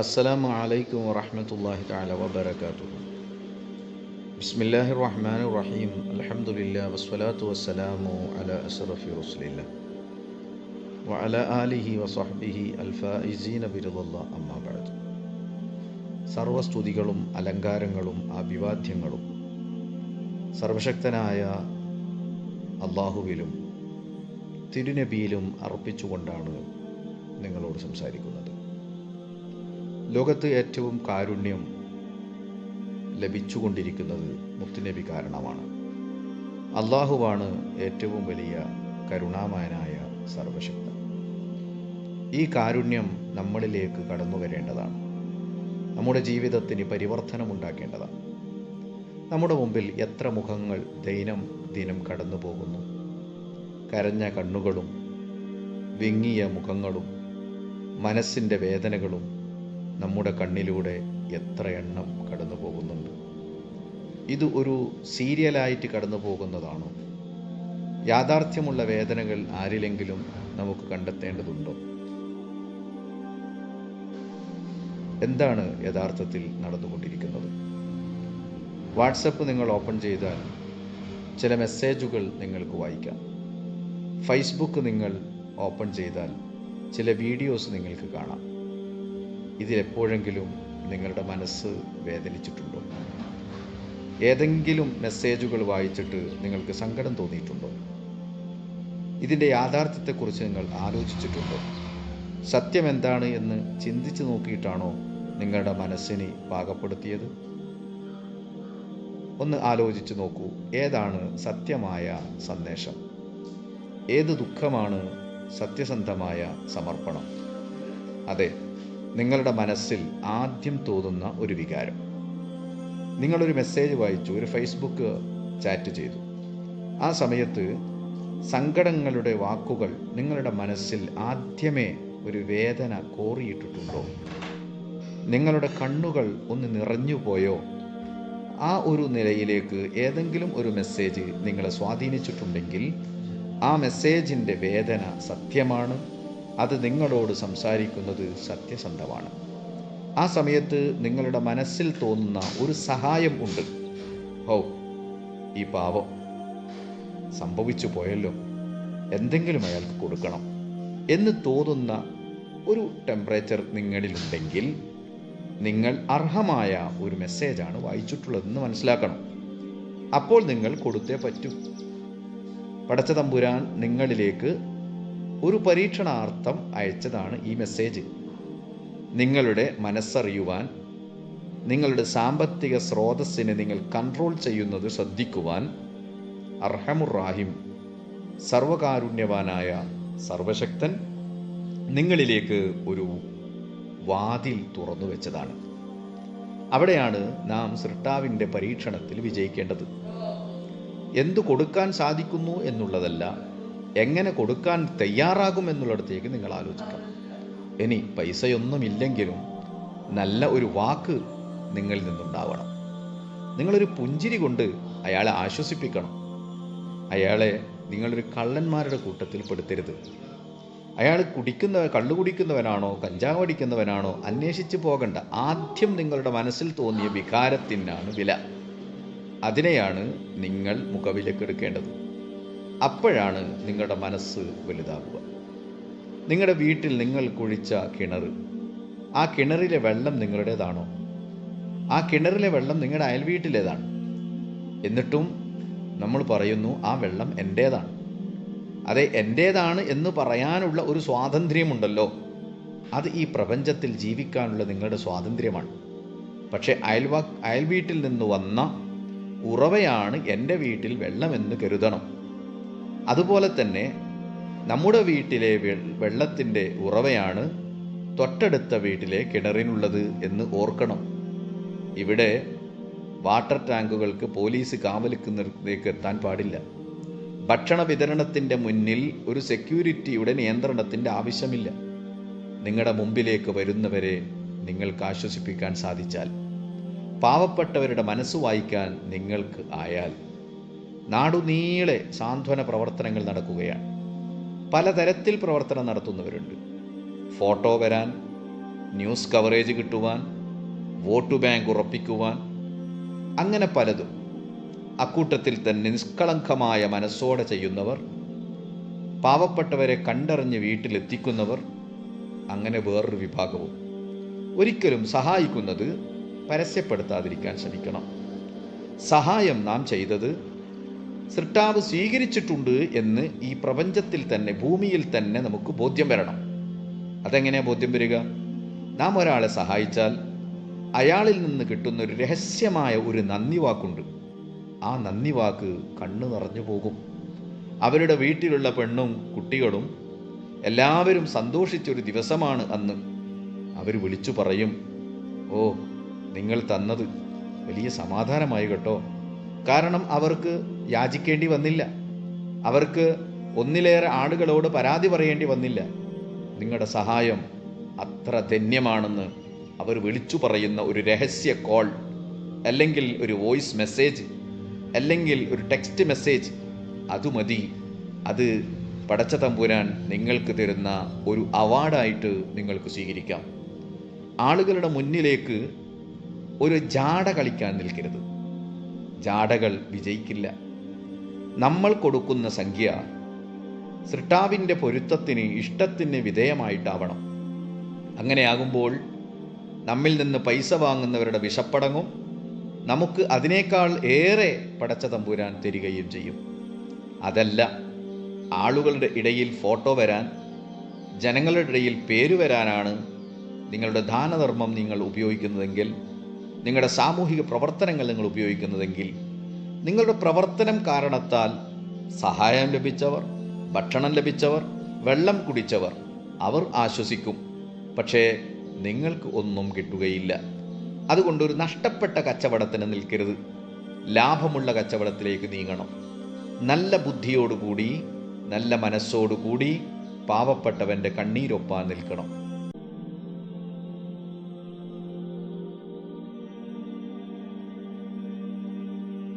അസ്സലാമു അലൈക്കും വറഹമത്തല്ലാഹി തആല വബറകാതുഹു. ബിസ്മില്ലാഹിർ റഹ്മാനിർ റഹീം അൽഹംദുലില്ലാഹി വസ്സലാത്തു വസ്സലാമു അലാ അസ്റഫി റസൂലില്ലാ വഅല ആലിഹി വസഹ്ബിഹി അൽഫായിസീന ബിറദല്ലാഹ് അമ്മാ ബഅദ്. സർവസ്തുതികളും അലങ്കാരങ്ങളും അഭിവാദ്യങ്ങളും സർവശക്തനായ അള്ളാഹുവിലും തിരുനബിയിലും അർപ്പിച്ചുകൊണ്ടാണ് നിങ്ങളോട് സംസാരിക്കുന്നത്. ലോകത്ത് ഏറ്റവും കാരുണ്യം ലഭിച്ചുകൊണ്ടിരിക്കുന്നത് മുത്തുനബി കാരണമാണ്. അള്ളാഹുവാണ് ഏറ്റവും വലിയ കരുണാമയനായ സർവശക്തൻ. ഈ കാരുണ്യം നമ്മളിലേക്ക് കടന്നു വരേണ്ടതാണ്. നമ്മുടെ ജീവിതത്തിന് പരിവർത്തനമുണ്ടാക്കേണ്ടതാണ്. നമ്മുടെ മുമ്പിൽ എത്ര മുഖങ്ങൾ ദൈനം ദിനം കടന്നു പോകുന്നു. കരഞ്ഞ കണ്ണുകളും വിങ്ങിയ മുഖങ്ങളും മനസ്സിന്റെ വേദനകളും നമ്മുടെ കണ്ണിലൂടെ എത്ര എണ്ണം കടന്നു പോകുന്നുണ്ട്. ഇത് ഒരു സീരിയലായിട്ട് കടന്നു പോകുന്നതാണോ? യാഥാർത്ഥ്യമുള്ള വേദനകൾ ആരിലെങ്കിലും നമുക്ക് കണ്ടെത്തേണ്ടതുണ്ടോ? എന്താണ് യഥാർത്ഥത്തിൽ നടന്നുകൊണ്ടിരിക്കുന്നത്? വാട്സപ്പ് നിങ്ങൾ ഓപ്പൺ ചെയ്താൽ ചില മെസ്സേജുകൾ നിങ്ങൾക്ക് വായിക്കാം. ഫേസ്ബുക്ക് നിങ്ങൾ ഓപ്പൺ ചെയ്താൽ ചില വീഡിയോസ് നിങ്ങൾക്ക് കാണാം. ഇതിലെപ്പോഴെങ്കിലും നിങ്ങളുടെ മനസ്സ് വേദനിച്ചിട്ടുണ്ടോ? ഏതെങ്കിലും മെസ്സേജുകൾ വായിച്ചിട്ട് നിങ്ങൾക്ക് സങ്കടം തോന്നിയിട്ടുണ്ടോ? ഇതിന്റെ യാഥാർത്ഥ്യത്തെക്കുറിച്ച് നിങ്ങൾ ആലോചിച്ചിട്ടുണ്ടോ? സത്യം എന്താണ് എന്ന് ചിന്തിച്ചു നോക്കിയിട്ടാണോ നിങ്ങളുടെ മനസ്സിനെ പാകപ്പെടുത്തിയത്? ഒന്ന് ആലോചിച്ച് നോക്കൂ ഏതാണ് സത്യമായ സന്ദേശം? ഏത് ദുഃഖമാണ് സത്യസന്ധമായ സമർപ്പണം? അതെ നിങ്ങളുടെ മനസ്സിൽ ആദ്യം തോന്നുന്ന ഒരു വികാരം. നിങ്ങളൊരു മെസ്സേജ് വായിച്ചു ഒരു ഫേസ്ബുക്ക് ചാറ്റ് ചെയ്തു. ആ സമയത്ത് സങ്കടങ്ങളുടെ വാക്കുകൾ നിങ്ങളുടെ മനസ്സിൽ ആദ്യമേ ഒരു വേദന കോറിയിട്ടിട്ടുണ്ടോ? നിങ്ങളുടെ കണ്ണുകൾ ഒന്ന് നിറഞ്ഞുപോയോ ആ ഒരു നിലയിലേക്ക് ഏതെങ്കിലും ഒരു മെസ്സേജ് നിങ്ങളെ സ്വാധീനിച്ചിട്ടുണ്ടെങ്കിൽ ആ മെസ്സേജിന്റെ വേദന സത്യമാണ്. അത് നിങ്ങളോട് സംസാരിക്കുന്നത് സത്യസന്ധമാണ്. ആ സമയത്ത് നിങ്ങളുടെ മനസ്സിൽ തോന്നുന്ന ഒരു സഹായം ഉണ്ട്. ഹോ ഈ പാവം. സംഭവിച്ചു പോയല്ലോ. എന്തെങ്കിലും അയാൾക്ക് കൊടുക്കണം എന്ന് തോന്നുന്ന ഒരു ടെമ്പറേച്ചർ നിങ്ങളിലുണ്ടെങ്കിൽ നിങ്ങൾ അർഹമായ ഒരു മെസ്സേജാണ് വായിച്ചിട്ടുള്ളതെന്ന് മനസ്സിലാക്കണം. അപ്പോൾ നിങ്ങൾ കൊടുത്തേ പറ്റൂ. പടച്ച തമ്പുരാൻ നിങ്ങളിലേക്ക് ഒരു പരീക്ഷണാർത്ഥം അയച്ചതാണ് ഈ മെസ്സേജ് നിങ്ങളുടെ മനസ്സറിയുവാൻ നിങ്ങളുടെ സാമ്പത്തിക സ്രോതസ്സിനെ നിങ്ങൾ കൺട്രോൾ ചെയ്യുന്നത് ശ്രദ്ധിക്കുവാൻ അർഹമുറാഹിം സർവകാരുണ്യവാനായ സർവശക്തൻ നിങ്ങളിലേക്ക് ഒരു വാതിൽ തുറന്നു വെച്ചതാണ്. അവിടെയാണ് നാം സൃഷ്ടാവിന്റെ പരീക്ഷണത്തിൽ വിജയിക്കേണ്ടത്. എന്തു കൊടുക്കാൻ സാധിക്കുന്നു എന്നുള്ളതല്ല എങ്ങനെ കൊടുക്കാൻ തയ്യാറാകും എന്നുള്ളിടത്തേക്ക് നിങ്ങൾ ആലോചിക്കണം. ഇനി പൈസയൊന്നുമില്ലെങ്കിലും നല്ല ഒരു വാക്ക് നിങ്ങളിൽ നിന്നുണ്ടാവണം. നിങ്ങളൊരു പുഞ്ചിരി കൊണ്ട് അയാളെ ആശ്വസിപ്പിക്കണം. അയാളെ നിങ്ങളൊരു കള്ളന്മാരുടെ കൂട്ടത്തിൽ പെടുത്തരുത്. അയാൾ കുടിക്കുന്ന കള്ളു കുടിക്കുന്നവനാണോ കഞ്ചാവ് അടിക്കുന്നവനാണോ അന്വേഷിച്ച് പോകണ്ട. ആദ്യം നിങ്ങളുടെ മനസ്സിൽ തോന്നിയ വികാരത്തിനാണ് വില. അതിനെയാണ് നിങ്ങൾ മുഖവിലക്കെടുക്കേണ്ടത് അപ്പോഴാണ് നിങ്ങളുടെ മനസ്സ് വലുതാകുക നിങ്ങളുടെ വീട്ടിൽ നിങ്ങൾ കുഴിച്ച കിണർ ആ കിണറിലെ വെള്ളം നിങ്ങളുടേതാണോ? ആ കിണറിലെ വെള്ളം നിങ്ങളുടെ അയൽവീട്ടിലേതാണ്. എന്നിട്ടും നമ്മൾ പറയുന്നു ആ വെള്ളം എന്റേതാണ് അതെ എന്റേതാണ് എന്ന് പറയാനുള്ള ഒരു സ്വാതന്ത്ര്യമുണ്ടല്ലോ. അത് ഈ പ്രപഞ്ചത്തിൽ ജീവിക്കാനുള്ള നിങ്ങളുടെ സ്വാതന്ത്ര്യമാണ്. പക്ഷേ അയൽവാ അയൽവീട്ടിൽ നിന്ന് വന്ന ഉറവയാണ് എന്റെ വീട്ടിൽ വെള്ളമെന്ന് കരുതണം. അതുപോലെ തന്നെ നമ്മുടെ വീട്ടിലെ വെള്ളത്തിന്റെ ഉറവയാണ് തൊട്ടടുത്ത വീട്ടിലെ കിണറിനുള്ളത് എന്ന് ഓർക്കണം. ഇവിടെ വാട്ടർ ടാങ്കുകൾക്ക് പോലീസ് കാവലിക്കുന്നതിലേക്ക് എത്താൻ പാടില്ല. ഭക്ഷണ വിതരണത്തിന്റെ മുന്നിൽ ഒരു സെക്യൂരിറ്റിയുടെ നിയന്ത്രണത്തിന്റെ ആവശ്യമില്ല. നിങ്ങളുടെ മുമ്പിലേക്ക് വരുന്നവരെ നിങ്ങൾക്ക് ആശ്വസിപ്പിക്കാൻ സാധിച്ചാൽ പാവപ്പെട്ടവരുടെ മനസ്സ് വായിക്കാൻ നിങ്ങൾക്ക് ആയാൽ നാടുനീളെ സാന്ത്വന പ്രവർത്തനങ്ങൾ നടക്കുകയാണ്. പലതരത്തിൽ പ്രവർത്തനം നടത്തുന്നവരുണ്ട്. ഫോട്ടോ വരാൻ ന്യൂസ് കവറേജ് കിട്ടുവാൻ വോട്ട് ബാങ്ക് ഉറപ്പിക്കുവാൻ അങ്ങനെ പലതും. അക്കൂട്ടത്തിൽ തന്നെ നിഷ്കളങ്കമായ മനസ്സോടെ ചെയ്യുന്നവർ പാവപ്പെട്ടവരെ കണ്ടറിഞ്ഞ് വീട്ടിലെത്തിക്കുന്നവർ അങ്ങനെ വേറൊരു വിഭാഗവും. ഒരിക്കലും സഹായിക്കുന്നത് പരസ്യപ്പെടുത്താതിരിക്കാൻ ശ്രമിക്കണം. സഹായം നാം ചെയ്തത് സൃഷ്ടാവ് സ്വീകരിച്ചിട്ടുണ്ട് എന്ന് ഈ പ്രപഞ്ചത്തിൽ തന്നെ ഭൂമിയിൽ തന്നെ നമുക്ക് ബോധ്യം വരണം. അതെങ്ങനെയാണ് ബോധ്യം വരിക? നാം ഒരാളെ സഹായിച്ചാൽ അയാളിൽ നിന്ന് കിട്ടുന്ന ഒരു രഹസ്യമായ ഒരു നന്ദി വാക്കുണ്ട് ആ നന്ദി വാക്ക് കണ്ണു നിറഞ്ഞു പോകും. അവരുടെ വീട്ടിലുള്ള പെണ്ണും കുട്ടികളും എല്ലാവരും സന്തോഷിച്ചൊരു ദിവസമാണ് അന്ന്. അവർ വിളിച്ചു പറയും ഓ നിങ്ങൾ തന്നത് വലിയ സമാധാനമായി കേട്ടോ. കാരണം അവർക്ക് യാചിക്കേണ്ടി വന്നില്ല. അവർക്ക് ഒന്നിലേറെ ആളുകളോട് പരാതി പറയേണ്ടി വന്നില്ല. നിങ്ങളുടെ സഹായം അത്ര ധന്യമാണെന്ന് അവർ വിളിച്ചു പറയുന്ന ഒരു രഹസ്യ കോൾ അല്ലെങ്കിൽ ഒരു വോയിസ് മെസ്സേജ് അല്ലെങ്കിൽ ഒരു ടെക്സ്റ്റ് മെസ്സേജ് അത് മതി. അത് പടച്ച തമ്പുരാൻ നിങ്ങൾക്ക് തരുന്ന ഒരു അവാർഡായിട്ട് നിങ്ങൾക്ക് സ്വീകരിക്കാം. ആളുകളുടെ മുന്നിലേക്ക് ഒരു ജാട കളിക്കാൻ നിൽക്കരുത്. ജാടകൾ വിജയിക്കില്ല. നമ്മൾ കൊടുക്കുന്ന സംഖ്യ സൃഷ്ടാവിന്റെ പൊരുത്തത്തിന് ഇഷ്ടത്തിന് വിധേയമായിട്ടാവണം. അങ്ങനെയാകുമ്പോൾ നമ്മിൽ നിന്ന് പൈസ വാങ്ങുന്നവരുടെ വിഷപ്പടങ്ങും നമുക്ക് അതിനേക്കാൾ ഏറെ പടച്ച തമ്പുരാൻ തരികയും ചെയ്യും. അതല്ല ആളുകളുടെ ഇടയിൽ ഫോട്ടോ വരാൻ ജനങ്ങളുടെ ഇടയിൽ പേര് വരാനാണ് നിങ്ങളുടെ ദാനധർമ്മം നിങ്ങൾ ഉപയോഗിക്കുന്നതെങ്കിൽ നിങ്ങളുടെ സാമൂഹിക പ്രവർത്തനങ്ങൾ നിങ്ങൾ ഉപയോഗിക്കുന്നതെങ്കിൽ നിങ്ങളുടെ പ്രവർത്തനം കാരണത്താൽ സഹായം ലഭിച്ചവർ ഭക്ഷണം ലഭിച്ചവർ വെള്ളം കുടിച്ചവർ അവർ ആശ്വസിക്കും. പക്ഷേ നിങ്ങൾക്ക് ഒന്നും കിട്ടുകയില്ല. അതുകൊണ്ട് ഒരു നഷ്ടപ്പെട്ട കച്ചവടത്തിന് നിൽക്കരുത്. ലാഭമുള്ള കച്ചവടത്തിലേക്ക് നീങ്ങണം. നല്ല ബുദ്ധിയോടുകൂടി നല്ല മനസ്സോടുകൂടി പാവപ്പെട്ടവന്റെ കണ്ണീരൊപ്പാൻ നിൽക്കണം.